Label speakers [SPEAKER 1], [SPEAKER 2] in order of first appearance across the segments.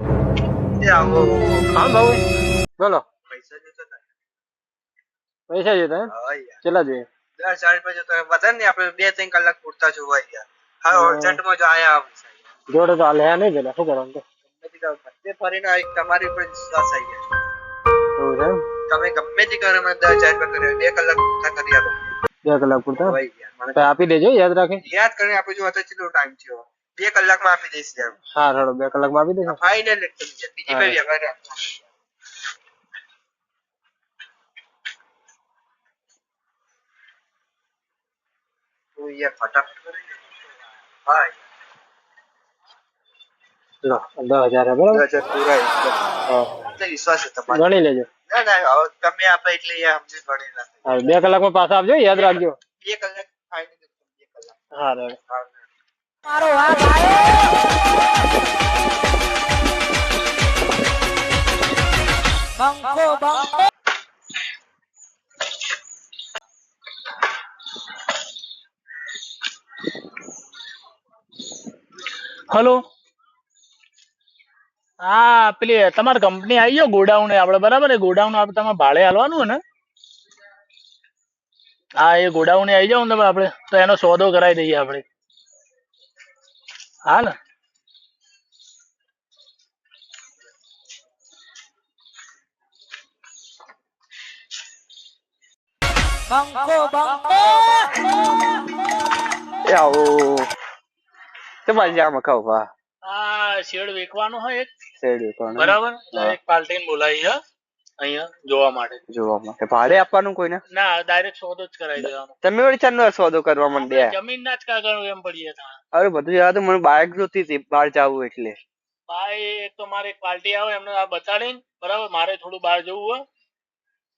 [SPEAKER 1] એ આવો
[SPEAKER 2] હા ભાऊ બોલો
[SPEAKER 1] પૈસા જોતો હતા
[SPEAKER 2] પૈસા જોતા એમ
[SPEAKER 1] હા યાર
[SPEAKER 2] કેટલા જોઈએ
[SPEAKER 1] દસ હજાર રૂપિયા જોતો વધારે ને આપણે બે ત્રણ કલાક પૂરતા જોવા યાર હા
[SPEAKER 2] હા.
[SPEAKER 1] અર્જન્ટમાં જો આયા આ પૈસા યાર.
[SPEAKER 2] જોડે તો હાલે નહીં પેલા શું કરવાનું તો
[SPEAKER 1] ગમે તે કરો, બધે ફરીને આ એક તમારી ઉપર વિશ્વાસ આવી ગયા
[SPEAKER 2] એવું છે એમ
[SPEAKER 1] તમે ગમે તે કરો મને દસ હજાર રૂપિયા કરી બે કલાક પૂરતા કરી આપો
[SPEAKER 2] બે કલાક પૂરતા
[SPEAKER 1] હોય યાર મને
[SPEAKER 2] તો આપી દેજો યાદ રાખી
[SPEAKER 1] યાદ કરીને આપણે જો હતો કેટલો ટાઈમ થયો બે કલાકમાં આપી દઈશ યાર
[SPEAKER 2] હા રડો બે કલાકમાં આપી દઈશ
[SPEAKER 1] ફાઇનલ બીજી ના હવે
[SPEAKER 2] બે કલાકમાં પાછા આપજો યાદ રાખજો.
[SPEAKER 1] બે કલાક કલાક.
[SPEAKER 2] હા
[SPEAKER 3] મારો વાઘ આવ્યો બંકો બંકો.
[SPEAKER 4] હલો. હા, પેલી તમારી કંપની આવી ગયો ગોડાઉન આપણે, બરાબર? એ ગોડાઉન આપણે તમારે ભાડે હાલવાનું ને? હા, એ ગોડાઉન આવી જાવ ને તમે આપણે, તો એનો સોદો કરાવી દઈએ આપણે. હા ને
[SPEAKER 3] બંકો બંકો
[SPEAKER 1] એ આવો તમારી જામાં ખાવ વાહ
[SPEAKER 4] આ શેડ વેચવાનો હોય એક
[SPEAKER 1] શેરડી પણ
[SPEAKER 4] બરાબર તો
[SPEAKER 1] હા.
[SPEAKER 4] એક પાર્ટીને બોલાવી છે અહીંયા જોવા માટે.
[SPEAKER 1] જોવા માટે. ભાડે આપવાનું કોઈને?
[SPEAKER 4] ના ડાયરેક્ટ સોદો જ કરાવી દેવાનો.
[SPEAKER 1] તમે વળી ચાંદનો સોદો કરવા માંડ્યા
[SPEAKER 4] જમીન ના જ કાગળ એમ પડી તા
[SPEAKER 1] અરે બધું યાદ મને બાઇક જોતી હતી બહાર જવું એટલે.
[SPEAKER 4] ભાઈ એક તો મારે એક પાર્ટી આવે એમને આ બતાડીને બરાબર મારે થોડું બહાર જવું હોય.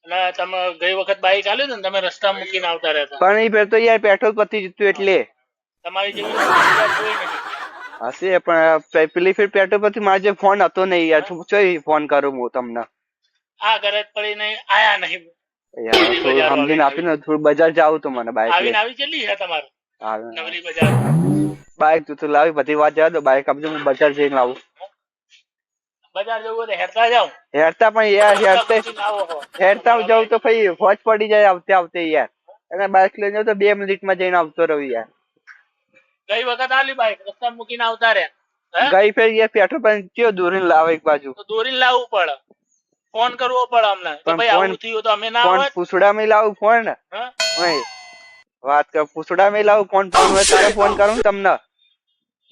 [SPEAKER 4] અને તમે ગઈ વખત બાઈક આલ્યું હતું ને તમે રસ્તા મૂકીને આવતા રહેતા.
[SPEAKER 1] પણ એ તો યાર પેટ્રોલ પતી જતું એટલે.
[SPEAKER 4] તમારી જેવી
[SPEAKER 1] હશે પણ પેલી ફેર પેટ્રોલ પરથી મારે જે ફોન હતો નહીં યાર ચોઈ ફોન કરું હું તમને?
[SPEAKER 4] આ ગરજ પડી પડીને આયા નહીં.
[SPEAKER 1] યાર સમજીને આપીને થોડું બજાર જાવું તો મને બાઇક
[SPEAKER 4] આવીને આવી કેટલી છે તમારું?
[SPEAKER 1] આવે
[SPEAKER 4] બજાર.
[SPEAKER 1] બાઇક તું તો લાવી બધી વાત જવા દો બાઇક આપજો હું બજાર જઈને લાવું
[SPEAKER 4] બજાર જવું તો હેરતા જાવ
[SPEAKER 1] હેરતા પણ યાર હેરતે હેરતા જાઉં તો ભાઈ હોજ પડી જાય આવતે આવતે યાર. અને બાઈક લઈને તો બે મિનિટમાં જઈને આવતો રહું યાર.
[SPEAKER 4] ગઈ વખત આલી બાઈક રસ્તા મૂકીને આવતા રહ્યા. હે?
[SPEAKER 1] ગઈ ફેર યાર પેટ્રોલ પંપ કયો દોરીને લાવે એક બાજુ?
[SPEAKER 4] દોરીને લાવવું પડે. ફોન કરવો પડે અમને.
[SPEAKER 1] તો
[SPEAKER 4] ભાઈ આવું થયું તો અમે ના
[SPEAKER 1] હોય
[SPEAKER 4] પૂછડા
[SPEAKER 1] મે લાવું ફોન.
[SPEAKER 4] હા?
[SPEAKER 1] ઓય વાત કર પૂછડામાં લાવું ફોન. ફોન હોય તારે ફોન કરું તમને.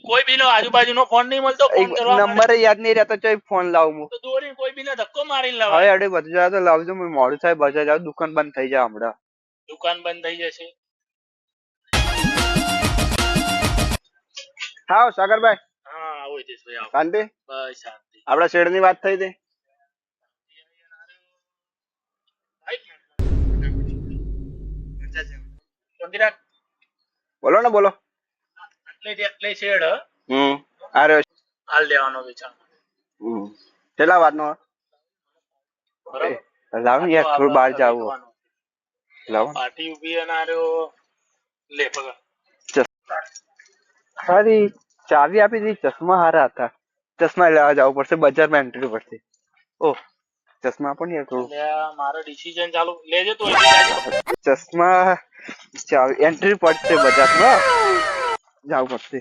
[SPEAKER 4] કોઈ બી નો આજુબાજુનો ફોન નહીં મળતો ફોન કરવા
[SPEAKER 1] નંબર યાદ નહીં રહેતો ચોય ફોન લાવું હું.
[SPEAKER 4] તો દોરીને કોઈ બી ધક્કો મારીને
[SPEAKER 1] હવે અડે બધું જાય તો લાવજો હું મોડું થાય બજાર જાવ દુકાન બંધ થઈ જાય હમણાં.
[SPEAKER 4] દુકાન બંધ થઈ જશે.
[SPEAKER 1] હા સાગરભાઈ.
[SPEAKER 4] હા આવો જઈશું આવો.
[SPEAKER 1] શાંતિ?
[SPEAKER 4] બસ શાંતિ.
[SPEAKER 1] આપડા શેડની વાત થઈ હતી.
[SPEAKER 4] શાંતિ
[SPEAKER 1] બોલો ને બોલો.
[SPEAKER 4] આટલે થી આટલે શેડ
[SPEAKER 1] હમ આરે
[SPEAKER 4] હાલ દેવાનો વિચાર.
[SPEAKER 1] હમ. કેટલા વાત નો લાવ ને યાર થોડું બહાર જાવું લાવ
[SPEAKER 4] પાર્ટી ઊભી અને આર્યો લે પગા
[SPEAKER 1] સારી ચાવી આપી દીધી ચશ્મા હારા હતા. ચશ્મા લેવા જવું પડશે બજારમાં એન્ટ્રી પડશે. ઓહ. ચશ્મા પણ યાર થોડું
[SPEAKER 4] મારો ડિસિઝન ચાલુ લેજે તો
[SPEAKER 1] ચશ્મા ચાલ એન્ટ્રી પડશે બજારમાં. જવું પડશે.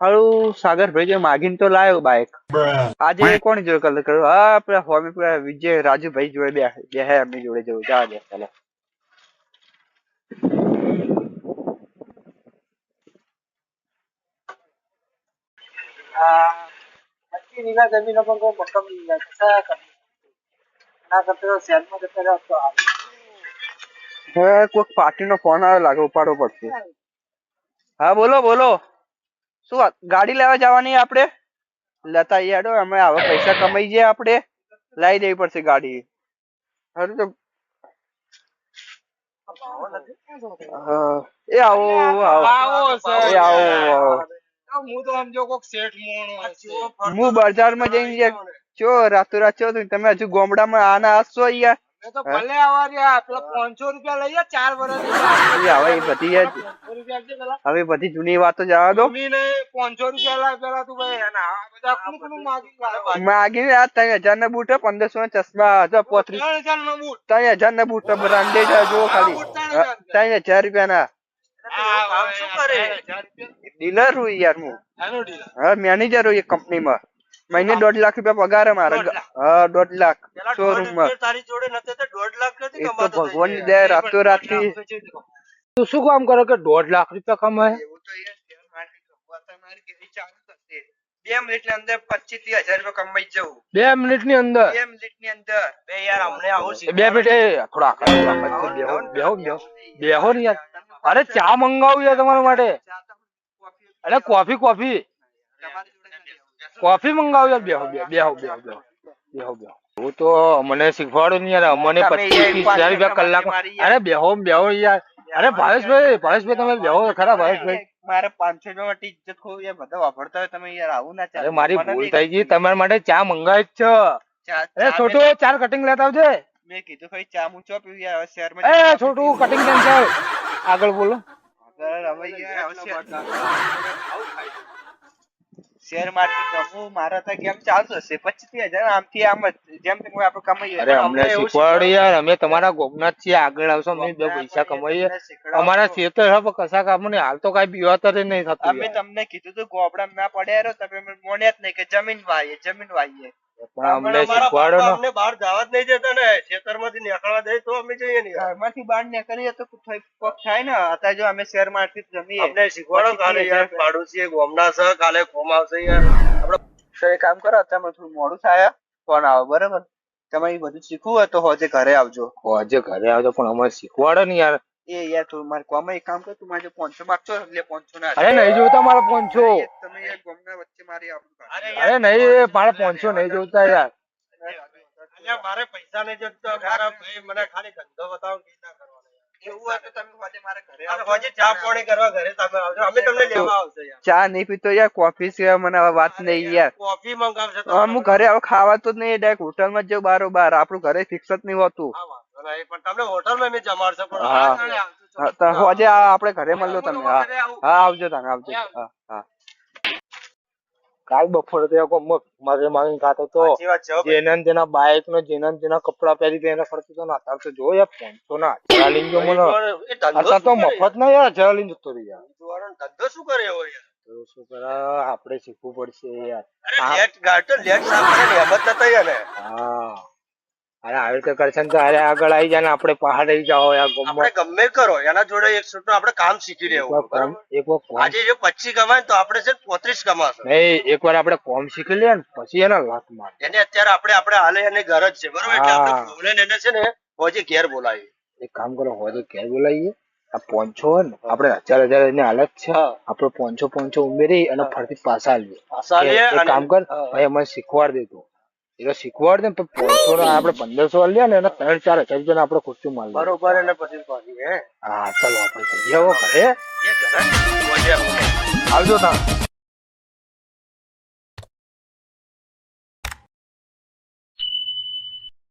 [SPEAKER 1] હારું સાગરભાઈ જે માગીને તો લાયો બાઈક આજે કોણ જોડે કલર કર્યો? હા પેલા હોમી પેલા વિજય રાજુભાઈ જોડે બે બે હે એમની જોડે જવું. જા દે ચાલો.
[SPEAKER 2] જમીન મક્કમ કરતા શહેરમાં જતા તો
[SPEAKER 1] કોઈક ફોન આવે લાગે ઉપાડવો પડશે. હા બોલો બોલો. શું? ગાડી લેવા જવાની આપણે? લેતા યાડો અમે હવે પૈસા કમાઈ જાય આપણે. લાવી દેવી પડશે ગાડી. હારું તો. એ આવો આવો એ આવો આવો
[SPEAKER 2] હું તો સમજો કોક શેઠ મોણો
[SPEAKER 1] હું બજારમાં જઈને ચો રાતો રાત ચો તમે હજુ ગોમડામાં આના આસો યાર
[SPEAKER 2] મેં તો ભલે આવા રહ્યા પેલા પાંચસો રૂપિયા લઈએ ચાર વર્ષ
[SPEAKER 1] હવે એ બધી હવે બધી જૂની વાતો જવા દો.
[SPEAKER 2] પાંચસો રૂપિયા લાવ પેલા તું ભાઈ અને આ બધા કોનું કોનું માગી?
[SPEAKER 1] ત્રણ હજાર ના બૂટ પંદરસો ના ચશ્મા હજાર પોત્રીસ
[SPEAKER 2] ત્રણ
[SPEAKER 1] હજાર ના બૂટ બ્રાન્ડે જો ખાલી. ત્રણ હજાર રૂપિયા. ના? ડીલર હું યાર હું. હા મેનેજર હું એક કંપનીમાં મહિને દોઢ લાખ રૂપિયા પગાર મારે હા દોઢ લાખ. શોરૂમમાં.
[SPEAKER 2] તારી જોડે નતે તો દોઢ લાખ નથી
[SPEAKER 1] કમાતો તો ભગવાનની દયા રાતો રાતથી
[SPEAKER 2] તું. શું કામ કરો કે દોઢ લાખ રૂપિયા કમાય?
[SPEAKER 1] એવું તો યાર શેર માર્કેટ રમવા મારી ઘેરી ચાલુ થશે બે મિનિટની અંદર પચીસથી હજાર રૂપિયા કમાઈ જવું
[SPEAKER 2] બે મિનિટની અંદર?
[SPEAKER 1] બે મિનિટની અંદર. બે યાર અમને આવું
[SPEAKER 2] બે મિનિટ એ થોડા બેહો બેહો બેહો. બેહો ને યાર. અરે ચા મંગાવું યાર તમારા માટે. અરે કોફી કોફી. કોફી મંગાવું યાર બેહો બેહો બેહો બેહો બેહો બેહો. હું તો મને શીખવાડો નહીં યાર અમને
[SPEAKER 1] તમે
[SPEAKER 2] પચીસ ત્રીસ હજાર રૂપિયા કલાક. અરે બેહો બેહો યાર. અરે ભાવેશભાઈ ભાવેશભાઈ તમે બેહો ખરા ભાવેશભાઈ.
[SPEAKER 1] મારે પાંચસો રૂપિયા માટે ઇજ્જત ખોવી યાર બધા વાપરતા હોય તમે યાર આવું ના ચાલે
[SPEAKER 2] મારી ભૂલ થઈ ગઈ તમારા માટે ચા મંગાવી જ છે. અરે છોટું ચાર કટિંગ લેતા આવજે.
[SPEAKER 1] મેં કીધું ભાઈ ચા હું ચોપ પીવું યાર શહેરમાં
[SPEAKER 2] એ છોટું કટિંગ કેન્સલ આગળ બોલો.
[SPEAKER 1] આગળ હવે યાર હવે શેર માર્કેટ રમવું મારા તો કેમ ચાલતો હશે? પચીસ હજાર આમથી આમ જ જેમ તેમ આપણે કમાઈએ.
[SPEAKER 2] અરે અમને શીખવાડો યાર અમે તમારા ગોપનાથથી આગળ આવશો અમે બે પૈસા કમાઈએ. અમારા ખેતર હવે કશા કામ નહીં હાલ તો કઈ પીવાતર નહીં થતું
[SPEAKER 1] અમે તમને કીધું તું ગોબડા ના પડ્યા રહો તમે મોને જ નહીં કે જમીન વાઈએ જમીન વાઈએ
[SPEAKER 2] પણ અમને શીખવાડો ને.
[SPEAKER 5] અમને બહાર જવા જ નહીં દેતા ને. ખેતરમાંથી નીકળવા દે તો અમે જઈએ ને
[SPEAKER 1] ઘરમાંથી બહાર નીકળીએ તો થોડીક થાય ને. અત્યારે જો અમે શેર માર્કેટ જમીએ.
[SPEAKER 5] અમને શીખવાડો કાલે યાર પાડોશી ગોમના છે કાલે કોમ આવશે યાર.
[SPEAKER 1] તો એક કામ કરો તમે થોડું મોડું થાય ફોન આવે બરાબર? તમે બધું શીખવું હોય તો હોજે ઘરે આવજો.
[SPEAKER 2] આજે ઘરે આવજો પણ અમારે શીખવાડો ને યાર.
[SPEAKER 1] એ યાર તું મારે કોમાં એક કામ કર તું મારે પાંચસો માગતો એટલે પાંચસો ના
[SPEAKER 2] અરે નહીં જોતા મારા પોંચો અરે નહીં મારે પોંચો નહીં જોતા યાર
[SPEAKER 5] મારે પૈસા નહીં જોતો મારા ભાઈ મને ખાલી ધંધો બતાવો કે ના કરવાનો યાર.
[SPEAKER 1] એવું હોય તો તમે હોજે મારા ઘરે
[SPEAKER 5] અને
[SPEAKER 1] આવજો.
[SPEAKER 5] હોજે ચા પાણી કરવા ઘરે તમે આવજો. અમે તમને લેવા આવશે યાર.
[SPEAKER 1] ચા નહીં પીતો યાર કોફી સિવાય મને વાત નહીં યાર
[SPEAKER 5] કોફી મંગાવશે
[SPEAKER 1] હું ઘરે હવે ખાવા તો જ નહીં ડાયરેક્ટ હોટલમાં જ બારો બાર આપણું ઘરે ફિક્સ જ નહીં હોતું.
[SPEAKER 5] હા, વાંધો નહીં. પણ તમને હોટલમાં અમે પણ
[SPEAKER 1] હા.
[SPEAKER 5] આ ઘરે આવજો.
[SPEAKER 1] હા, તો હોજે આ આપણે ઘરે મળ્યો તમે હા. હા આવજો તમે આવજો. હા હા.
[SPEAKER 2] કાલ બપોરે તો એક મારે માંગી ખાતો તો
[SPEAKER 5] છે.
[SPEAKER 2] જેના તેના બાઈક નો જેના તેના કપડા પહેરી પહેરીને ફરતો તો ના તાર તો જો યાર પહોંચતો ના. હજાર જો મને. અત્યારે તો મફત ના યાર લઈને જતો રહી યાર.
[SPEAKER 5] ધંધો શું કરે એવો યાર?
[SPEAKER 2] તો શું કરે? આપણે શીખવું પડશે યાર.
[SPEAKER 5] લેટ ગાડ તો લેટ સાફ કરે ને એમ જ નતા યાર
[SPEAKER 2] હા. અરે આવી રીતે કરશે ને તો અરે આગળ આવી જાય ને આપણે પહાડ આવી જાઓ યાર
[SPEAKER 5] આપણે ગમે કરો એના જોડે એક છૂટું આપણે કામ શીખી લેવું?
[SPEAKER 2] એક વાર
[SPEAKER 5] આજે જો પચીસ કમાય ને તો આપણે છે પોત્રીસ કમાશું
[SPEAKER 2] નહીં એકવાર આપણે કોમ શીખી લઈએ ને પછી એના લાત માર.
[SPEAKER 5] એને અત્યારે આપણે આપણે હાલે એને ઘર જ છે બરોબર? એટલે આપણે બોલે એને છે ને હોજે ઘેર બોલાવીએ.
[SPEAKER 2] એક કામ કરો હોજે ઘેર બોલાવીએ. આ પોંચો ને આપણે હજાર હજાર એની હાલત છે. આપણે પોંચો પોંચો ઉમેરી અને ફરીથી પાછા આવીએ.
[SPEAKER 5] પાછા આવીએ
[SPEAKER 2] એક કામ કર ભાઈ અમને શીખવાડ દે તું. એટલે શીખવાડ દે ને પણ પોંચો ના આપણે પંદરસો લે ને એના ત્રણ ચાર હજાર રૂપિયા આપડે ખુરશી માલ
[SPEAKER 5] બરોબર એને પછી હા?
[SPEAKER 2] ચલો આપણે જઈએ ઘરે. આવજો તા